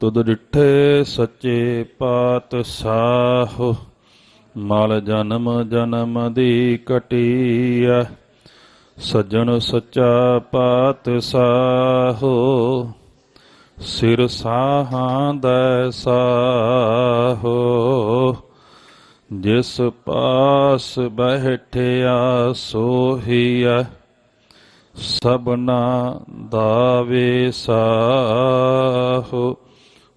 ਤੁਧ ਡਿਠੇ ਸੱਚੇ ਪਾਤਸ਼ਾਹ, ਮਲ ਜਨਮ ਜਨਮ ਦੀ ਕਟੀਆ ਸੱਜਣ ਸੱਚਾ ਪਾਤਸ਼ਾਹ, ਸਿਰ ਸਾਹਾਂ ਦਾ ਸਾਹੋ, ਜਿਸ ਪਾਸ ਬਹਿਠਿਆ ਸੋਹੀਆ ਸਭਨਾ ਦਾ ਸਾਹੋ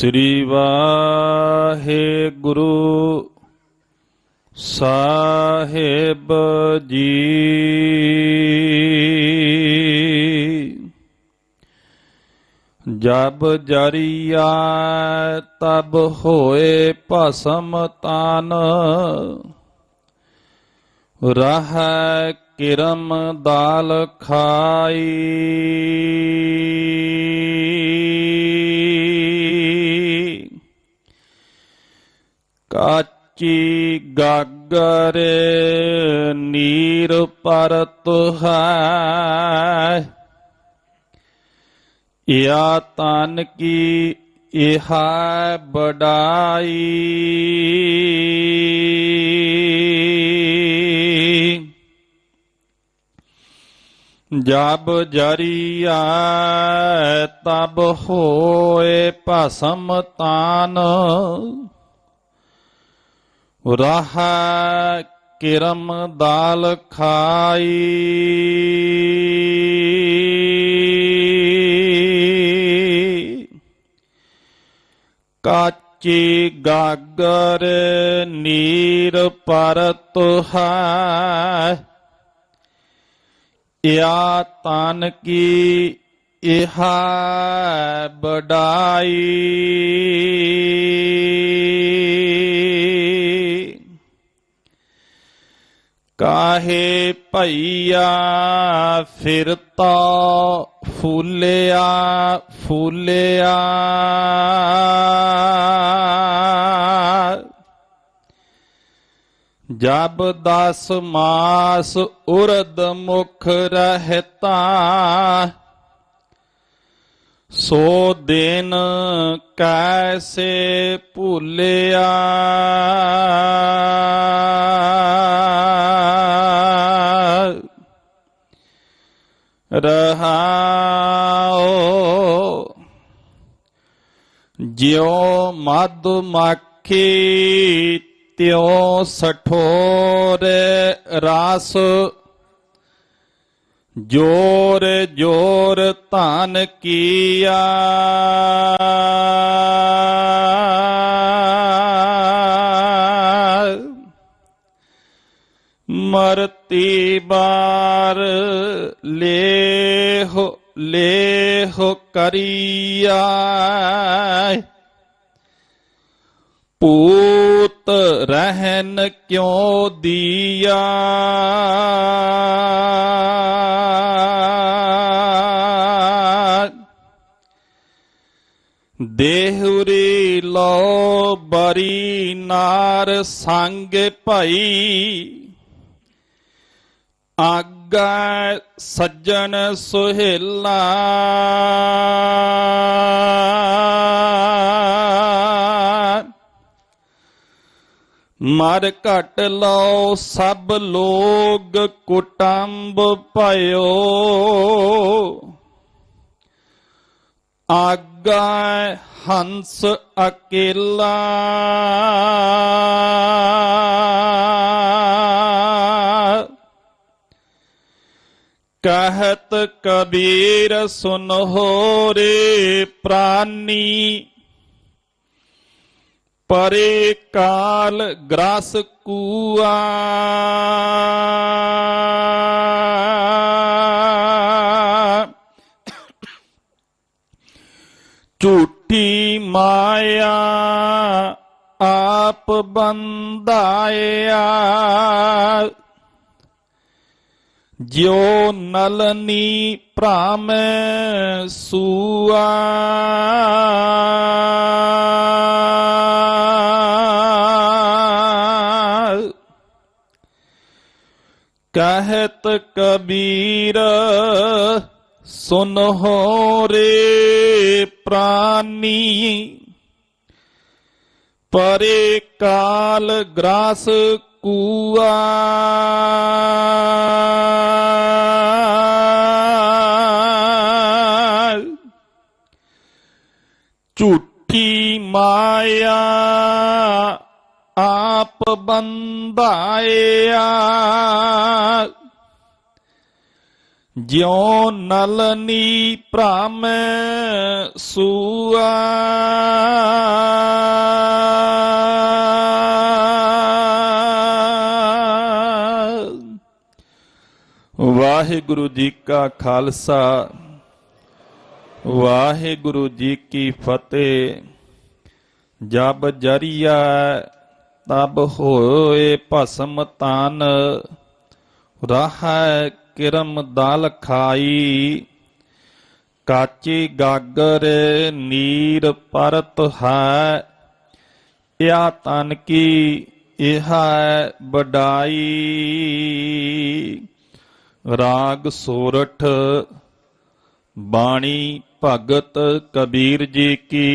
ਸ੍ਰੀ ਵਾਹਿਗੁਰੂ ਸਾਹਿਬ ਜੀ। ਜਬ ਜਰੀਆ ਤਬ ਹੋਏ ਭਸਮ ਤਨ ਰਹ ਕਿਰਮ ਦਾਲ ਖਾਈ। ਕਾਚੀ ਗਾਗਰ ਨੀਰ ਪਰਤ ਹੈ ਯਾ ਤਨ ਕੀ ਇਹ ਬੜਾਈ ਜਬ ਜਰੀਆ ਤਬ ਹੋਏ ਭਸਮ ਤਾਨ ਰਾਹ ਕਿਰਮ ਦਾਲ ਖਾਈ। ਕਾਚੀ ਗਾਗਰ ਨੀਰ ਪਰਤ ਹੈ। ਯਾ ਤਨ ਕੀ ਇਹ ਬੜਾਈ ਕਾਹੇ ਭਈਆ ਫਿਰਤਾ, ਫੂਲਿਆ ਫੂਲਿਆ। ਜਬ ਦਸ ਮਾਸ ਉਰਦ ਮੁਖ ਰਹਿਤਾ, ਸੋ ਦਿਨ ਕੈਸੇ ਭੁੱਲਿਆ। ਰਹਾਓ। ਜਿਉ ਮਦ ਮੱਖੀ ਤਿਉ ਸਠੋਰ ਰਸ। ਜੋਰ ਜੋਰ ਧਨ ਕੀਆ। ਮਰਤੀ ਬਾਰ ਲੇ ਲੇਹ ਕਰੀਆ ਪੂਤ ਰਹਿਨ ਕਿਉ ਦੀਆ ਦੇਹੁਰੀ ਲੋ ਬਰੀ ਨਾਰ ਸੰਗ ਭਈ। ਆਗਾ ਸੱਜਣ ਸੁਹੇਲਾ। ਮਰ ਘਟ ਲਓ ਸਭ ਲੋਗ ਕੁਟੰਬ ਭਇਓ। ਆਗਾ ਹੰਸ ਅਕੇਲਾ। ਕਹਿਤ ਕਬੀਰ ਸੁਨਹੁ ਰੇ ਪ੍ਰਾਨੀ। ਪਰੇ ਕਾਲ ਗ੍ਰਸ ਕੂਆ। ਝੂਠੀ ਮਾਇਆ ਆਪ ਬੰਦਾਇਆ ਜਿਉ ਨਲਨੀ ਭ੍ਰਮ ਸੂਆ। ਕਹਿਤ ਕਬੀਰ ਸੁਨ ਹੋ ਰੇ ਪ੍ਰਾਨੀ। ਪਰੇ ਕਾਲ ਗ੍ਰਾਸ ਕੂਆ। ਝੂਠੀ ਮਾਇਆ ਆਪ ਬੰਧਾਇਆ ਜਿਉ ਨਲਨੀ ਭ੍ਰਮ ਸੁਆ। ਵਾਹਿਗੁਰੂ ਜੀ ਕਾ ਖਾਲਸਾ, ਵਾਹਿਗੁਰੂ ਜੀ ਕੀ ਫਤਿਹ। ਜਬ ਜਰੀਆ ਤਬ ਹੋਏ ਭਸਮ ਤਨ, ਰਹੈ ਕਿਰਮ ਦਲ ਖਾਈ। ਕਾਚੀ ਗਾਗਰ ਨੀਰ ਪਰਤ ਹੈ, ਇਆ ਤਨ ਕੀ, ਇਹ ਹੈ ਬਡਾਈ ਰਾਗ ਸੋਰਠ ਬਾਣੀ ਭਗਤ ਕਬੀਰ ਜੀ ਕੀ।